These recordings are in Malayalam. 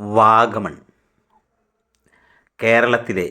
വാഗമൺ കേരളത്തിലെ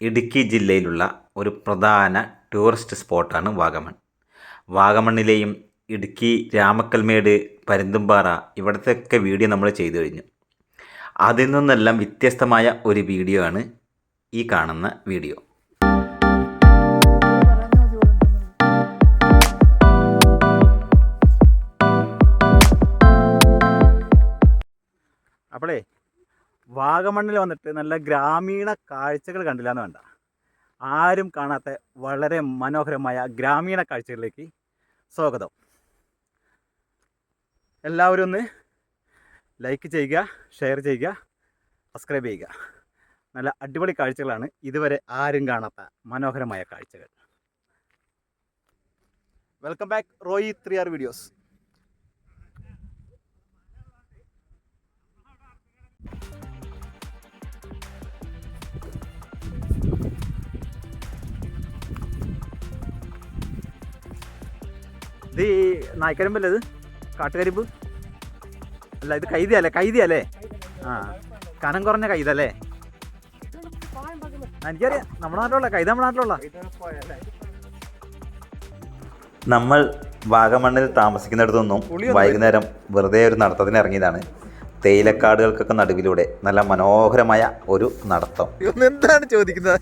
ഇടുക്കി ജില്ലയിലുള്ള ഒരു പ്രധാന ടൂറിസ്റ്റ് സ്പോട്ടാണ് വാഗമൺ. വാഗമണ്ണിലെയും ഇടുക്കി രാമക്കൽമേട് പരുന്തുംപാറ ഇവിടത്തെയൊക്കെ വീഡിയോ നമ്മൾ ചെയ്തു കഴിഞ്ഞു. അതിൽ നിന്നെല്ലാം വ്യത്യസ്തമായ ഒരു വീഡിയോ ആണ് ഈ കാണുന്ന വീഡിയോ. അപ്പോളേ വാഗമണ്ണിൽ വന്നിട്ട് നല്ല ഗ്രാമീണ കാഴ്ചകൾ കണ്ടില്ല എന്ന് വേണ്ട. ആരും കാണാത്ത വളരെ മനോഹരമായ ഗ്രാമീണ കാഴ്ചകളിലേക്ക് സ്വാഗതം. എല്ലാവരും ഒന്ന് ലൈക്ക് ചെയ്യുക ഷെയർ ചെയ്യുക സബ്സ്ക്രൈബ് ചെയ്യുക. നല്ല അടിപൊളി കാഴ്ചകളാണ്. ഇതുവരെ ആരും കാണാത്ത മനോഹരമായ കാഴ്ചകൾ. Welcome back Roy three R videos ഇത് ഈ നായ്ക്കരിമ്പല്ലേ ഇത്? കാട്ടുകരിമ്പ്? അല്ല ഇത് കൈതിയല്ലേ? കൈതിയല്ലേ? ആ കനം കുറഞ്ഞ കൈതല്ലേ എനിക്കറിയാം. നമ്മുടെ നാട്ടിലുള്ള കൈത നമ്മുടെ നാട്ടിലുള്ള. നമ്മൾ വാഗമണ്ണിൽ താമസിക്കുന്നിടത്തൊന്നും വൈകുന്നേരം വെറുതെ ഒരു നടത്തത്തിന് ഇറങ്ങിയതാണ്. തേയിലക്കാടുകൾക്കൊക്കെ നടുവിലൂടെ നല്ല മനോഹരമായ ഒരു നടത്തം. എന്താണ് ചോദിക്കുന്നത്?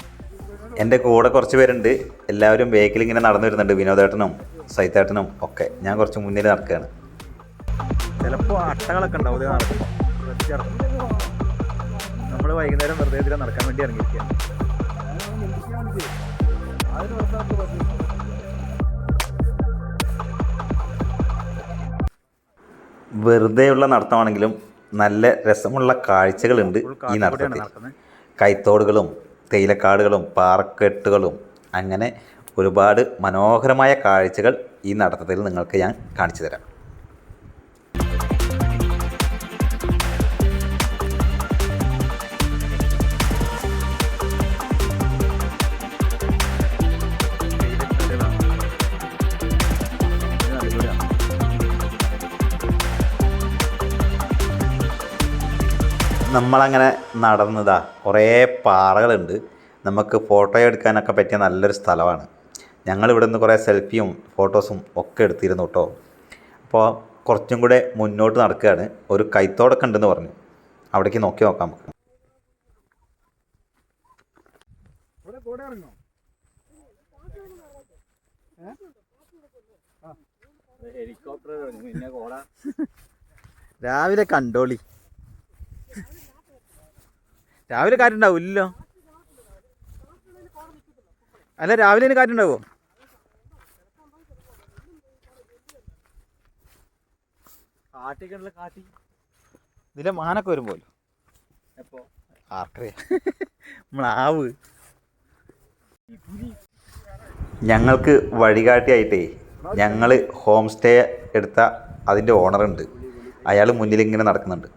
എന്റെ കൂടെ കുറച്ച് പേരുണ്ട്. എല്ലാവരും ബേക്കിൽ ഇങ്ങനെ നടന്നു വരുന്നുണ്ട് വിനോദേട്ടനും. സൈത്തേട്ടനും ഒക്കെ. ഞാൻ കുറച്ച് മുന്നിൽ നടക്കുകയാണ് ചിലപ്പോൾ അട്ടകളൊക്കെ ഉണ്ടാവും. ഇത് നമ്മൾ വൈകുന്നേരം വെറുതെ ഇതിലെ നടക്കാൻ വേണ്ടി ഇറങ്ങിയിരിക്കുകയാണ് വെറുതെയുള്ള നടത്തമാണെങ്കിലും നല്ല രസമുള്ള കാഴ്ചകളുണ്ട് ഈ നടത്തത്തിൽ. കൈത്തോടുകളും തേയിലക്കാടുകളും പാറക്കെട്ടുകളും അങ്ങനെ ഒരുപാട് മനോഹരമായ കാഴ്ചകൾ ഈ നടത്തത്തിൽ നിങ്ങൾക്ക് ഞാൻ കാണിച്ചു തരാം. നമ്മളങ്ങനെ നടന്നതാ കുറേ പാറകളുണ്ട്. നമുക്ക് ഫോട്ടോ എടുക്കാനൊക്കെ പറ്റിയ നല്ലൊരു സ്ഥലമാണ്. ഞങ്ങൾ ഇവിടെ നിന്ന് കുറേ സെൽഫിയും ഫോട്ടോസും ഒക്കെ എടുത്തിരുന്നു കേട്ടോ. അപ്പോൾ കുറച്ചും കൂടെ മുന്നോട്ട് നടക്കുകയാണ്. ഒരു കൈത്തോടൊക്കെ ഉണ്ടെന്ന് പറഞ്ഞു. അവിടേക്ക് നോക്കി നോക്കാം നമുക്ക്. രാവിലെ കണ്ടോളി. രാവിലെ കാറ്റുണ്ടാവും ഇല്ലല്ലോ അല്ല രാവിലെ ഇനി കാറ്റുണ്ടാവോ കാട്ടിക്കുള്ള കാട്ടി. ഇതിലെ മാനൊക്കെ വരും പോലും എപ്പോ? ആർക്കറിയാം. നമ്മളാവ് ഞങ്ങൾക്ക് വഴികാട്ടിയായിട്ടേ ഞങ്ങൾ ഹോം സ്റ്റേ എടുത്ത അതിന്റെ ഓണറുണ്ട് അയാൾ മുന്നിൽ ഇങ്ങനെ നടക്കുന്നുണ്ട്.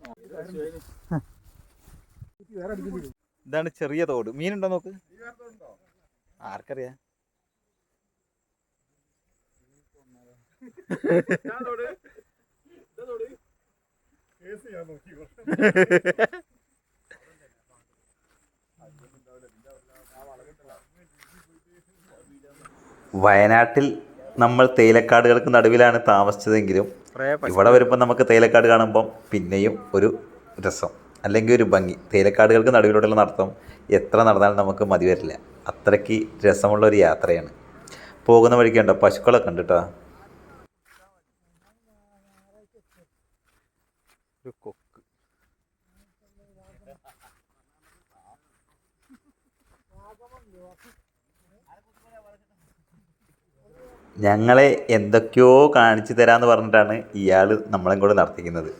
ഇതാണ് ചെറിയ തോട്. മീനുണ്ടോ നോക്ക്? ആർക്കറിയാ. വയനാട്ടിൽ നമ്മൾ തേയിലക്കാടുകൾക്ക് നടുവിലാണ് താമസിച്ചതെങ്കിലും ഇവിടെ വരുമ്പോൾ നമുക്ക് തേയിലക്കാട് കാണുമ്പം പിന്നെയും ഒരു രസം അല്ലെങ്കിൽ ഒരു ഭംഗി. തേയിലക്കാടുകൾക്ക് നടുവിലൂടെയുള്ള നടത്തം എത്ര നടന്നാലും നമുക്ക് മതി വരില്ല. അത്രയ്ക്ക് രസമുള്ള ഒരു യാത്രയാണ്. പോകുന്ന വഴിക്ക് ഉണ്ടോ പശുക്കളൊക്കെ ഉണ്ട് കേട്ടോ ഞങ്ങളെ എന്തൊക്കെയോ കാണിച്ചു തരാമെന്ന് പറഞ്ഞിട്ടാണ് ഇയാൾ നമ്മളെ കൂടെ നടത്തിക്കുന്നത്.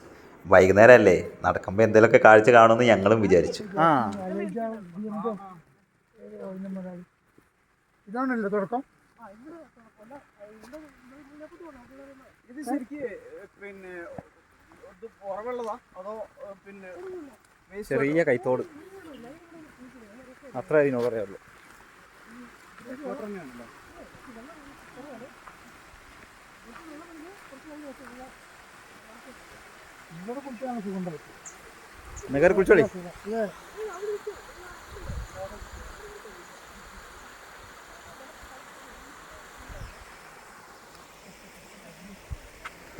വൈകുന്നേരം അല്ലേ നടക്കുമ്പോൾ എന്തെങ്കിലുമൊക്കെ കാഴ്ച കാണുമെന്ന് ഞങ്ങളും വിചാരിച്ചു. ആ. ഇതാണല്ലോ തുടക്കം. ഇത് ശരിക്ക് പിന്നെ അതോ പിന്നെ ചെറിയ കൈത്തോട്. അത്ര അതിനോ പറയാറുള്ളൂ ഇവിടെ കുടിച്ചാണ് സുഖം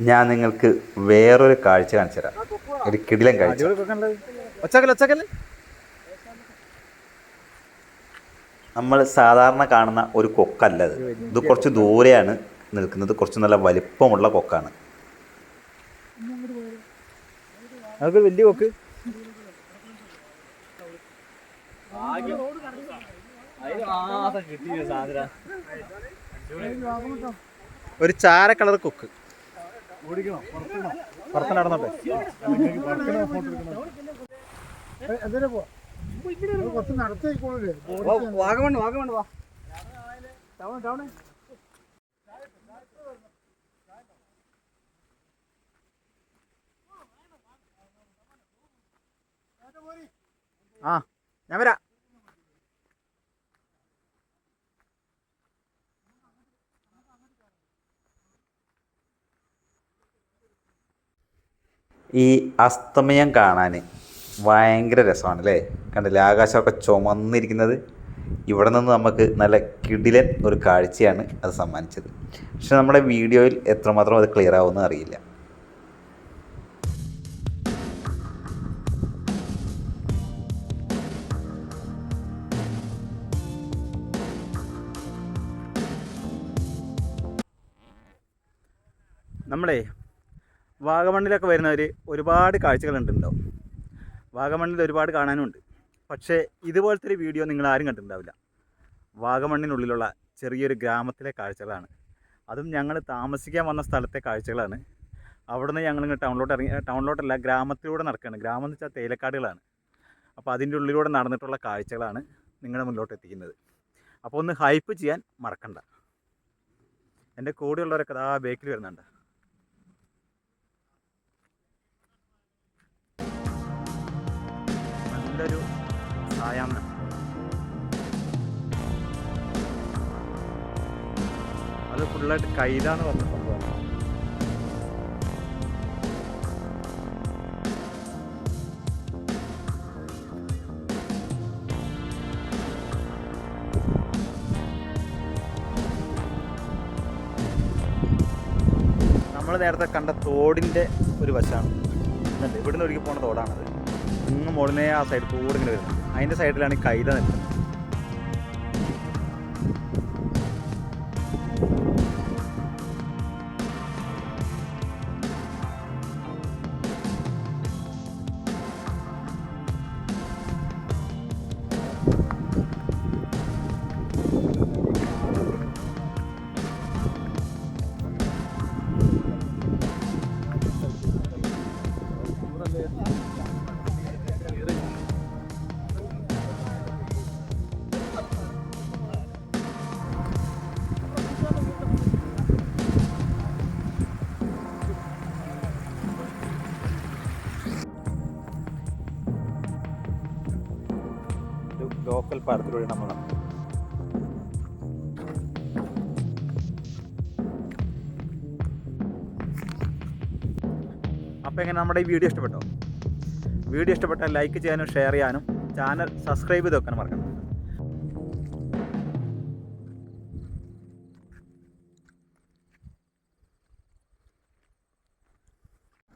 ഞാൻ നിങ്ങൾക്ക് വേറൊരു കാഴ്ച കാണിച്ചു തരാം. ഒരു കിടിലം കാഴ്ച. നമ്മൾ സാധാരണ കാണുന്ന ഒരു കൊക്കല്ല ഇത് ഇത് കുറച്ച് ദൂരെയാണ്. നിൽക്കുന്നത് കുറച്ച് നല്ല വലിപ്പമുള്ള കൊക്കാണ്. അതൊക്കെ വലിയ കൊക്ക്. ഒരു ചാര കളർ കൊക്ക്. പുറത്ത് നടന്നോട്ടെ. വാഗമണ് വാഗമണ് വാ. ആ ഞാൻ വരാ. ഈ അസ്തമയം കാണാൻ ഭയങ്കര രസമാണ് അല്ലേ കണ്ടില്ലേ? ആകാശമൊക്കെ ചുമന്നിരിക്കുന്നത്. ഇവിടെ നിന്ന് നമുക്ക് നല്ല കിടിലൻ ഒരു കാഴ്ചയാണ് അത് സമ്മാനിച്ചത്. പക്ഷെ നമ്മുടെ വീഡിയോയിൽ എത്രമാത്രം അത് ക്ലിയർ ആവുമെന്ന് അറിയില്ല. നമ്മളെ വാഗമണ്ണിലൊക്കെ വരുന്നവർ ഒരുപാട് കാഴ്ചകളുണ്ടുണ്ടാവും വാഗമണ്ണിൽ ഒരുപാട് കാണാനുമുണ്ട് പക്ഷേ ഇതുപോലത്തെ ഒരു വീഡിയോ നിങ്ങൾ ആരും കണ്ടിട്ടുണ്ടാവില്ല. വാഗമണ്ണിനുള്ളിലുള്ള ചെറിയൊരു ഗ്രാമത്തിലെ കാഴ്ചകളാണ്. അതും ഞങ്ങൾ താമസിക്കാൻ വന്ന സ്ഥലത്തെ കാഴ്ചകളാണ്. അവിടെ നിന്ന് ഞങ്ങൾ ടൗണിലോട്ട് ഇറങ്ങി ടൗണിലോട്ടല്ല ഗ്രാമത്തിലൂടെ നടക്കുകയാണ് ഗ്രാമം എന്ന് വെച്ചാൽ തേയിലക്കാടുകളാണ്. അപ്പോൾ അതിന്റെ ഉള്ളിലൂടെ നടന്നിട്ടുള്ള കാഴ്ചകളാണ് നിങ്ങളുടെ മുന്നിലോട്ട് എത്തിക്കുന്നത്. അപ്പോൾ ഒന്ന് ഹൈപ്പ് ചെയ്യാൻ മറക്കണ്ട. എന്റെ കൂടെയുള്ളവരൊക്കെ ആ ബേക്കിൽ വരുന്നുണ്ട്. നല്ലൊരു സായാഹ്നം അത് ഫുള്ളായിട്ട് കൈതാണ് പറഞ്ഞ സംഭവമാണ് നമ്മൾ നേരത്തെ കണ്ട തോടിന്റെ ഒരു വശമാണ്. ഇവിടുന്ന് ഒഴുകി പോണ തോടാണത്. ഇങ്ങ് മുകളിനെ ആ സൈഡ് കൂടെ ഇങ്ങനെ വരുന്നത്. അതിന്റെ സൈഡിലാണ് കൈത നിൽക്കുന്നത്. പാടത്തിലൂടെ നമ്മൾ നടക്കും അപ്പോൾ എങ്ങനെ നമ്മുടെ ഈ വീഡിയോ ഇഷ്ടപ്പെട്ടോ? വീഡിയോ ഇഷ്ടപ്പെട്ടാൽ ലൈക്ക് ചെയ്യാനും ഷെയർ ചെയ്യാനും ചാനൽ സബ്സ്ക്രൈബ് ചെയ്ത് വെക്കാനും മറക്കണം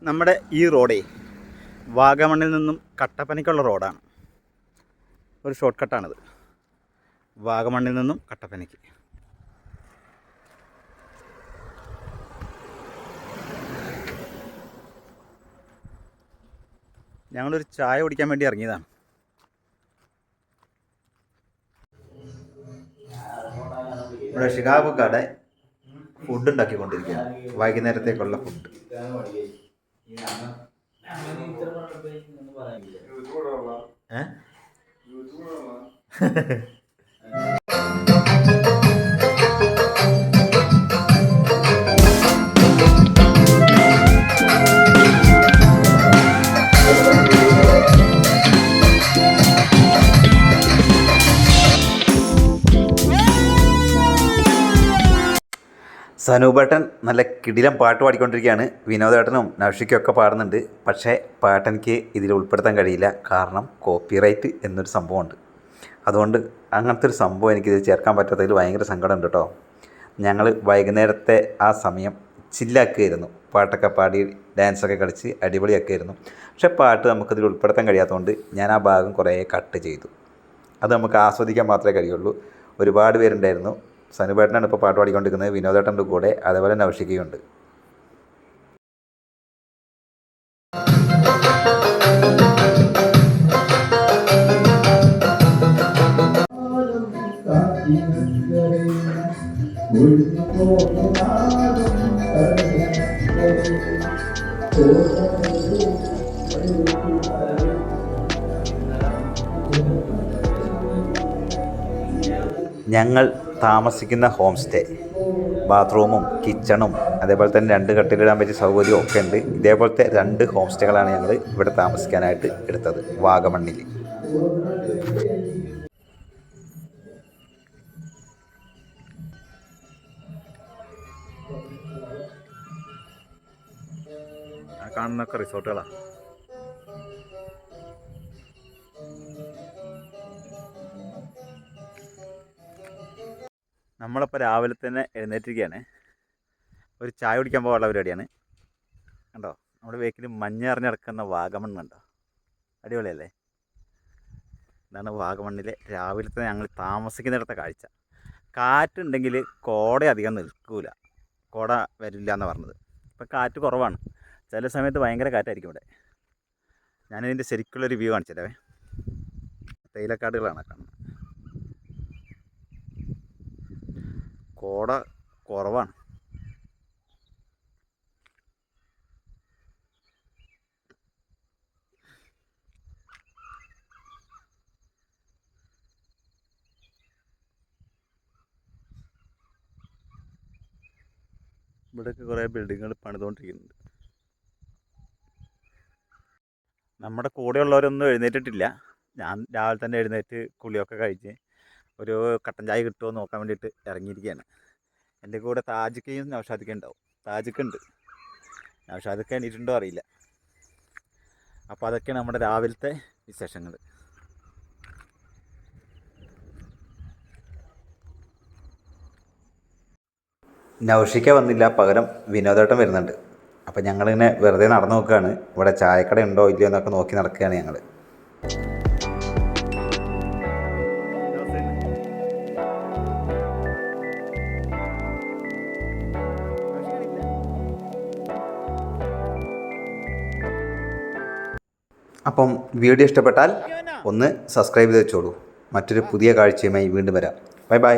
നമ്മുടെ ഈ റോഡേ വാഗമണ്ണിൽ നിന്നും കട്ടപ്പനയ്ക്കുള്ള റോഡാണ് ഒരു ഷോർട്ട് കട്ടാണിത് വാഗമണ്ണിൽ നിന്നും കട്ടപ്പനയ്ക്ക്. ഞങ്ങളൊരു ചായ കുടിക്കാൻ വേണ്ടി ഇറങ്ങിയതാണ്. ഇവിടെ ഷികാബുക്കാടെ ഫുഡ് ഉണ്ടാക്കിക്കൊണ്ടിരിക്കുകയാണ്. വൈകുന്നേരത്തേക്കുള്ള ഫുഡ് 不是吗？സനൂപേട്ടൻ നല്ല കിടിലം പാട്ട് പാടിക്കൊണ്ടിരിക്കുകയാണ്. വിനോദേട്ടനും നൗഷിക്കും ഒക്കെ പാടുന്നുണ്ട്. പക്ഷേ പാട്ടെനിക്ക് ഇതിൽ ഉൾപ്പെടുത്താൻ കഴിയില്ല. കാരണം കോപ്പിറൈറ്റ് എന്നൊരു സംഭവമുണ്ട്. അതുകൊണ്ട് അങ്ങനത്തെ ഒരു സംഭവം എനിക്കിത് ചേർക്കാൻ പറ്റാത്തതിൽ ഭയങ്കര സങ്കടമുണ്ട് കേട്ടോ. ഞങ്ങൾ വൈകുന്നേരത്തെ ആ സമയം ചില്ലാക്കുകയായിരുന്നു പാട്ടൊക്കെ പാടി ഡാൻസൊക്കെ കളിച്ച് അടിപൊളിയാക്കുമായിരുന്നു പക്ഷേ പാട്ട് നമുക്കതിൽ ഉൾപ്പെടുത്താൻ കഴിയാത്തതുകൊണ്ട് ഞാൻ ആ ഭാഗം കുറേ കട്ട് ചെയ്തു. അത് നമുക്ക് ആസ്വദിക്കാൻ മാത്രമേ കഴിയുള്ളൂ. ഒരുപാട് പേരുണ്ടായിരുന്നു. സനുപേട്ടനാണ് ഇപ്പോൾ പാട്ട് പാടിക്കൊണ്ടിരിക്കുന്നത് വിനോദേട്ടന്റെ കൂടെ അതേപോലെ നൗഷികയുണ്ട് ഞങ്ങൾ താമസിക്കുന്ന ഹോം സ്റ്റേ ബാത്റൂമും കിച്ചണും അതേപോലെ തന്നെ രണ്ട് കട്ടിലിടാൻ പറ്റിയ സൗകര്യവും ഒക്കെ ഉണ്ട്. ഇതേപോലത്തെ രണ്ട് ഹോം സ്റ്റേകളാണ് ഞങ്ങൾ ഇവിടെ താമസിക്കാനായിട്ട് എടുത്തത് വാഗമണ്ണിൽ. കാണുന്നൊക്കെ റിസോർട്ടുകളാണ് നമ്മളിപ്പോൾ രാവിലെ തന്നെ എഴുന്നേറ്റിരിക്കുകയാണ്. ഒരു ചായ കുടിക്കാൻ പോകാനുള്ള പരിപാടിയാണ്. കണ്ടോ? നമ്മുടെ വേക്കിൽ മഞ്ഞ അറിഞ്ഞ് കിടക്കുന്ന വാഗമൺ കണ്ടോ അടിപൊളിയല്ലേ? ഇതാണ് വാഗമണ്ണിലെ രാവിലത്തെ ഞങ്ങൾ താമസിക്കുന്നിടത്തെ കാഴ്ച. കാറ്റുണ്ടെങ്കിൽ കോട അധികം നിൽക്കൂല. കോട വരില്ല എന്ന് പറഞ്ഞത്. ഇപ്പം കാറ്റ് കുറവാണ്. ചില സമയത്ത് ഭയങ്കര കാറ്റായിരിക്കും ഇവിടെ. ഞാനിതിന്റെ ശരിക്കുള്ളൊരു വ്യൂ കാണിച്ചല്ലേ തേയിലക്കാടുകളാണ് കാണുന്നത്. കോട കുറവാണ്. ഇവിടെയൊക്കെ കുറേ ബിൽഡിങ്ങുകൾ പണിതുകൊണ്ടിരിക്കുന്നുണ്ട്. നമ്മുടെ കൂടെയുള്ളവരൊന്നും എഴുന്നേറ്റിട്ടില്ല. ഞാൻ രാവിലെ തന്നെ എഴുന്നേറ്റ് കുളിയൊക്കെ കഴിച്ച് ഒരു കട്ടൻ ചായ കിട്ടുമോ നോക്കാൻ വേണ്ടിയിട്ട് ഇറങ്ങിയിരിക്കുകയാണ് എന്റെ കൂടെ താജിക്കയും നവഷാദിക്ക ഉണ്ടാവും. താജിക്ക ഉണ്ട് നൗഷാദിക്ക എണീറ്റുണ്ടോ അറിയില്ല. അപ്പോൾ അതൊക്കെയാണ് നമ്മുടെ രാവിലത്തെ വിശേഷങ്ങൾ. നൗഷിക്ക വന്നില്ല. പകരം വിനോദേട്ടൻ വരുന്നുണ്ട്. അപ്പോൾ ഞങ്ങളിങ്ങനെ വെറുതെ നടന്നു നോക്കുകയാണ്. ഇവിടെ ചായക്കട ഉണ്ടോ ഇല്ലയോ എന്നൊക്കെ നോക്കി നടക്കുകയാണ് ഞങ്ങൾ. അപ്പം വീഡിയോ ഇഷ്ടപ്പെട്ടാൽ ഒന്ന് സബ്സ്ക്രൈബ് ചെയ്ത് വെച്ചോളൂ. മറ്റൊരു പുതിയ കാഴ്ചയുമായി വീണ്ടും വരാം. Bye bye.